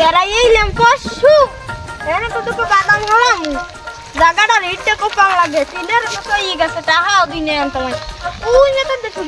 বেড়াই এলাম পশু এনে তো তোকে বাদাম হলাম জায়গাটা রেটটা কোপাল লাগে। তিলের মতো ইয়ে গেছে তাহা দিনে আনতাম ওই নেতা দেখি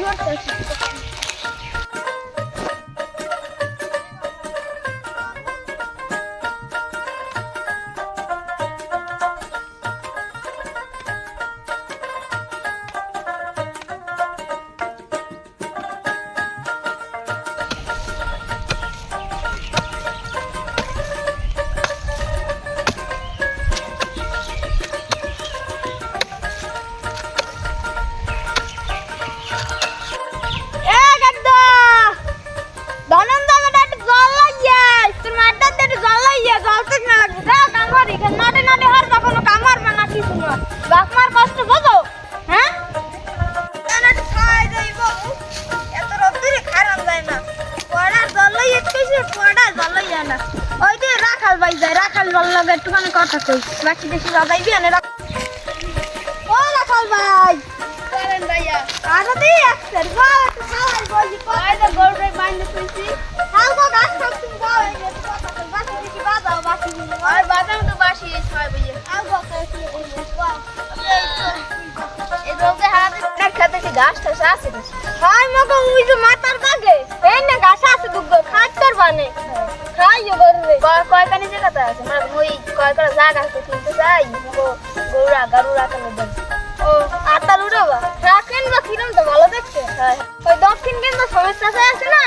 কথা কই। বাকি বেশি বাজাইবি আনে গরুরা গরুরা কেন ও আতাল উড়াবা রাখেন বা কিরম তো ভালো দেখছে ওই দক্ষিণ সমস্যা আছে না?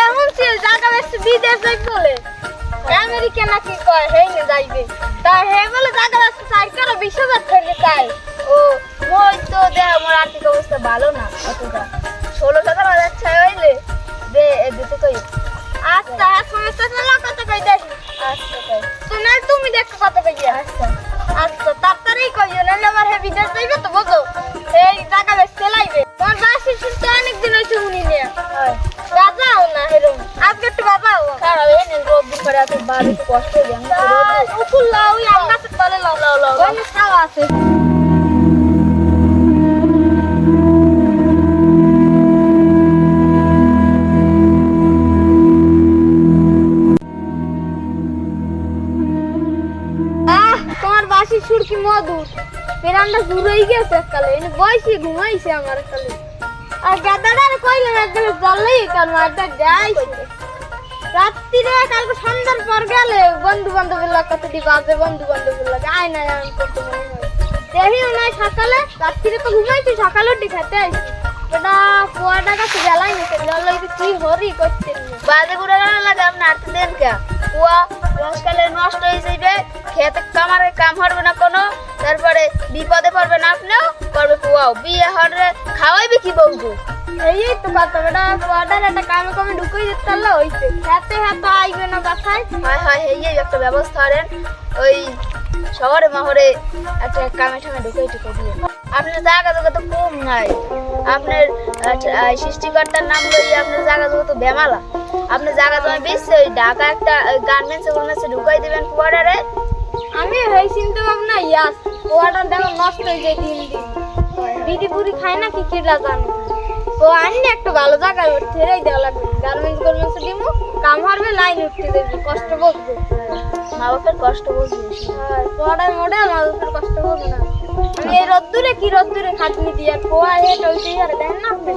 এমন ছিল জায়গা বেশ বিদেশ যাই বলে। আমেরিকা নাকি কয় হেই না যাইবে। তা হে বলে জায়গা বেশ সাইড করে বিশ হাজার চাই? ও মই তো দেখ আমার আর্থিক অবস্থা ভালো না অতটা। ষোলো সতেরো হাজার ছয় হইলে দে এ দিতে কই? আচ্ছা হ্যাঁ সমস্যা কত কই দেখ আচ্ছা কই তো না তুমি দেখো কত কই আচ্ছা। আচ্ছা তাড়াতাড়ি কইও নাহলে আমার হে বিদেশ যাইবে তো বুঝো? এই টাকা বেশ চালাইবে তোমার বাসি শুনতে অনেক দিন হয়েছে উনি নিয়ে। বাজাও না এরকম আজকে একটু বাজাও খারাপ এই নেন রোদ দুপুরে এত কষ্ট হয়ে উকুল লাও ওই আম তলে লাও। লাও লাও ওই খাওয়া আছে। কি মধুর বেরান্ডা জুড়েই গেছে কালে এনে বয়সে ঘুমাইছে আমার কালে আর গাদাটার কইলে একদম জলই কাল মারটা যাইছে। রাত্রিরে কালকে সন্ধ্যার পর গেলে বন্ধু বান্ধবের লোক কত দি বাজে বন্ধু বান্ধবের লোক আয় না আমি করতে মনে হয়। দেখিও নাই সকালে রাত্রিরে তো ঘুমাইছি সকালে উঠে খেতে আইছি। ওটা কুয়াটা কাছে জ্বালাই না জল কি হরি করছে বাজে ঘুরে গেলে লাগে আপনি আটতে দেন কে? কুয়া রসকালে নষ্ট হয়ে যাবে খেতে কামারে কাম হবে না কোনো তারপরে বিপদে পড়বে না আপনিও করবে কুয়াও বিয়ে হরে খাওয়াইবে কি বলব এই তো কথা বেটা কুয়াটার একটা কামে কামে ঢুকিয়ে দিতে পারলে হইছে হাতে হাতে আইবে না কথায়। হয় হয় এই একটা ব্যবস্থা করেন। ওই শহরে মহরে একটা কামে ঠামে ঢুকে ঢুকে দিয়ে। আপনার জায়গা জায়গা তো কম নাই। আপনার সৃষ্টিকর্তার নাম লইয়ে আপনার জায়গা জায়গা তো বেমালা। আপনি জায়গা জমি বেশি ওই ঢাকা একটা গার্মেন্টসে গার্মেন্টসে ঢুকাই দিবেন কুয়াটারে আমি এই চিন্তা ভাবনা ইয়াস কুয়াটার দেখো নষ্ট হয়ে যায় দিন দিন। বিড়ি বুড়ি খায় না কি কিরা জানে? ও আনলে একটা ভালো জায়গায় ছেড়েই দেওয়া লাগবে গার্মেন্টস গার্মেন্টসে দিমু কাম হারবে লাইন উঠতে দেবে কষ্ট বুঝবে মা বাপের কষ্ট বুঝবে হ্যাঁ। পড়ার মোড়ে মা বাপের কষ্ট বুঝবে না। আমি এই রোদ্দুরে কি রোদ্দুরে খাটনি দিয়ে খোয়া হে টলতে আর দেন না আপনি।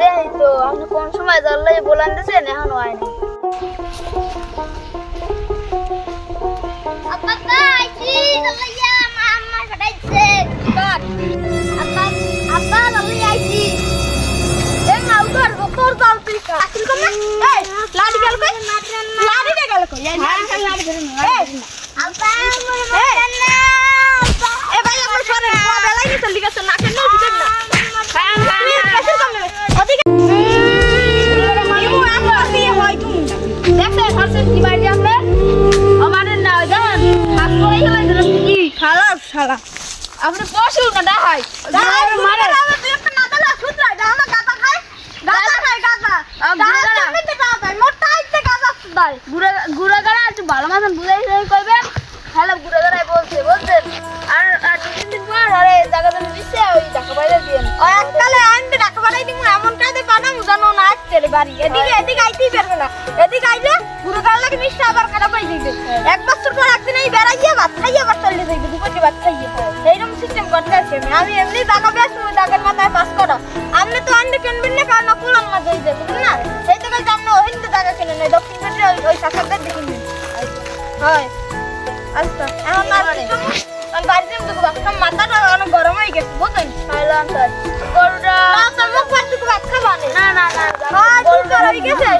দেই তো আপনি কোন সময় জানলে বলান দিছেন এখনও আইনি। আব্বা আইছি। লাইয়া মাম্মা ফাটাইছে কর আব্বা আব্বা। লাইয়া মোটা আইতে গাদা সুদাই। গুড়া গুড়া গাড়া একটু ভালো মতন বুঝাই হ্যালো বলছে বলছেন আর আর দু তিন দিন পর আরে জায়গা জমি দিচ্ছে ওই টাকা বাইরে ওই এককালে টাকা এমন কাজে পাঠামু জানো না রে বাড়ি। এদিকে এদিকে আইতেই পারবে না। এদিকে আইলে গাল লাগে মিষ্টি আবার খারাপ হয়ে। যাবে এক বছর পর একদিন এই বেড়াইয়া ভাত খাইয়ে দুপুরে ভাত খাইয়ে এইরকম সিস্টেম করতে আছি। আমি আমি এমনি টাকা বেশ দাগের মাথায় পাস করো। আপনি তো আন্ডে কিনবেন না কারণ কুলান মাছ হয়ে যাবে না? সেই থেকে আপনি হিন্দু টাকা কিনে নেই দক্ষিণ পেটে ওই ওই শাখাদের দিকে কিনবেন হয়। আচ্ছা এখন আর আমি বাড়িতে এমনি দেখব আপনার মাথাটা অনেক গরম হয়ে গেছে বুঝলেন? খাইলাম তাই গরুটা মুখ পাট টুকু ভাত খাবা না? না না হ্যাঁ হয়ে গেছে?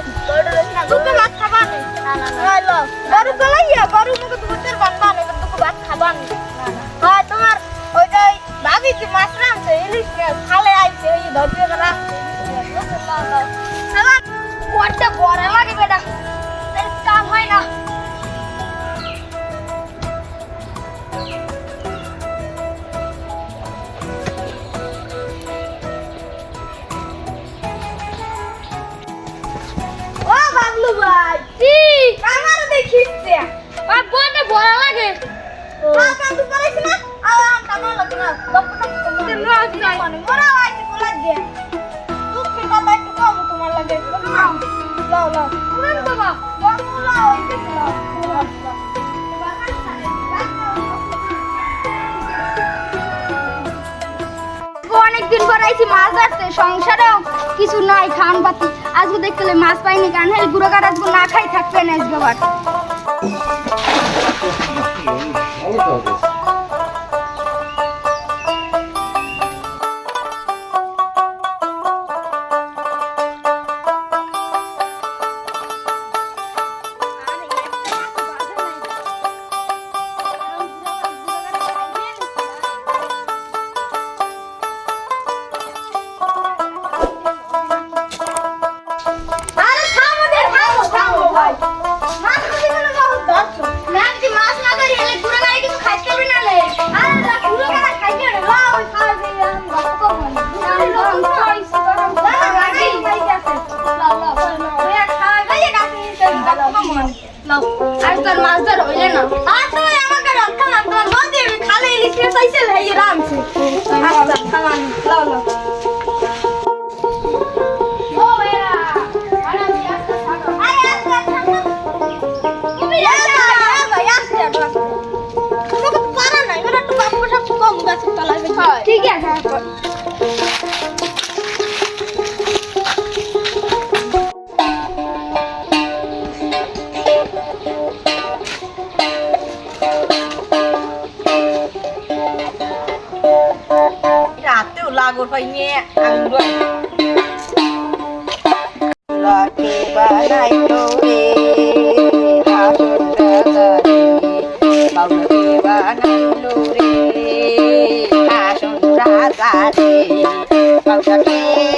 টুকু ভাত খাবা না? না না গরু গলাইয়া গরু মুখে দুধের ভাত খাবা না হ্যাঁ তোমার ওই যে ভাবি যে মাছ রাখছে ইলিশ খালে আইছে, ওই ধরতে গেলা অনেকদিন পর আইছি মাছ ধরতে। সংসারেও কিছু নাই খান পাতি। আজকে দেখতে মাছ পাইনি কারণ হ্যাঁ গুঁড়ো কাঠ আজকে না খাই থাকবে না আজকে আবার। রাতেও লাগর পাই নিয়ে আমি লাকে বানাইলো রে হাসন রাজারে বাউলাকে বানাইলো রে হাসন রাজারে বাউলাকে বানাইলো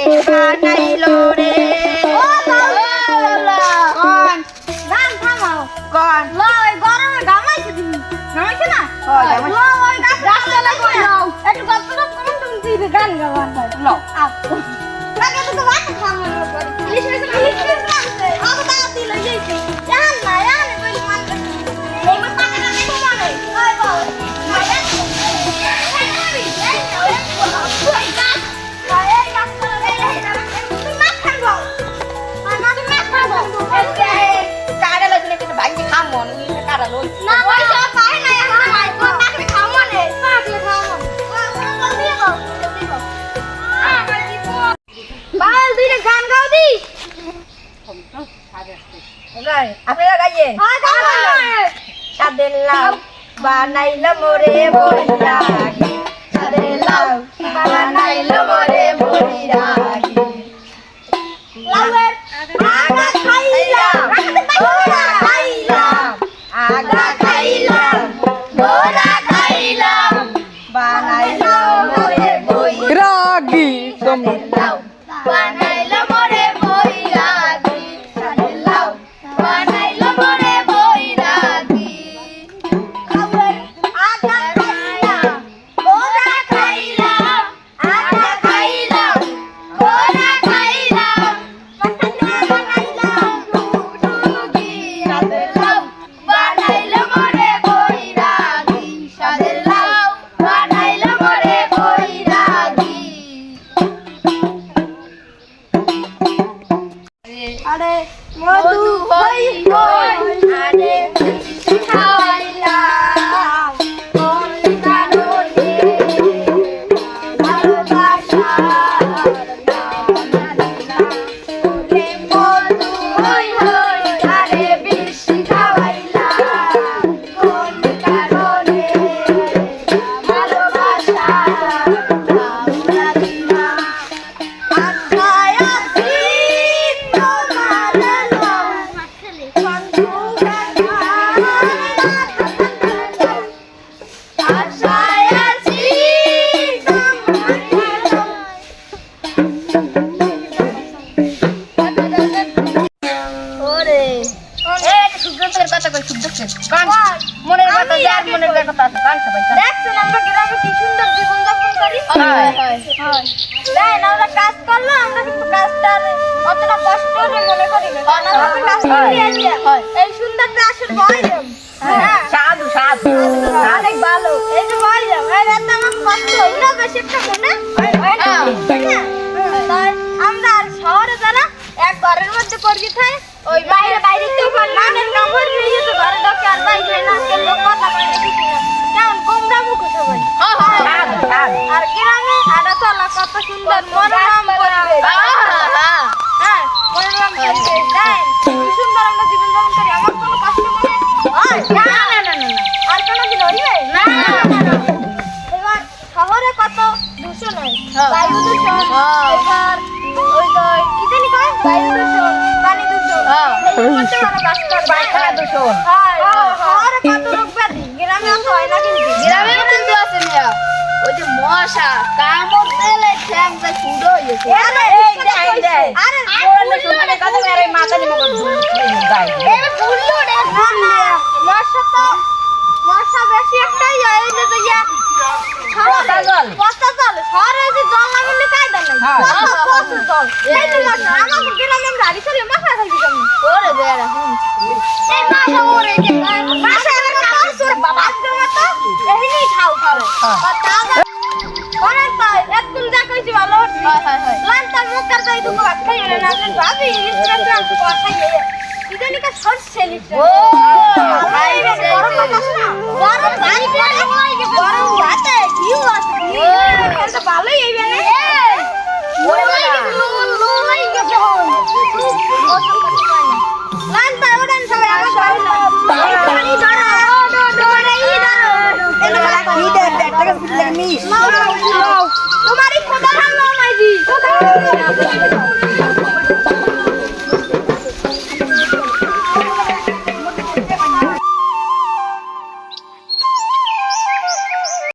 哇 আপনারা গাইয়েন হ্যাঁ চাঁদের লাউ বানাইলো মোরে বড়ি রাগি চাঁদের লাউ বানাইলো মোরে বড়ি লাউয়ের আগা খাইলাম। ওরা খাইলাম। আগা খাইলাম। ওরা খাইলাম। বানাইলো মোরে বই রাগি লাউ আমরা শহরে এক ঘরের মধ্যে পড়বি খাই ওই বাইরে বাইরে তো নানের কামড় নিয়ে যেতে ঘরে আর বাইরে না কেন লোক কথা না কেমন আর গ্রামে আটা কত সুন্দর মনোরম মশা কামড় দিলে ঠ্যাংটা শুরু হয়ে আরে এই দেখ, দেখ। আরে বললে শুনলে কথা মেরে মাথা নিয়ে মগজ গায় এবার ফুললো রে ফুললে মশা তো মশা বেশি একটাই হয় এই তো ইয়া পচা জল। পচা জল। শহরে যে জল না মিললে কায়দা নাই হ্যাঁ। পচা পচা জল। এই তো মশা আমার গ্রামে গাড়ি চলে মশা থাকবি কেমন ওরে বেড়া এই মশা হয় হয় হয়। লান্তার মুখের যাই দুটো ভাত খাই না না ভাবি ইনস্টাগ্রাম তো খাই ইদানি কা শর্ট সেলিস ও ভাই সেই গরম বাতাস না। গরম ভাই গরম ভাতে কি আছে ভালোই হইবে না ওরে বাবা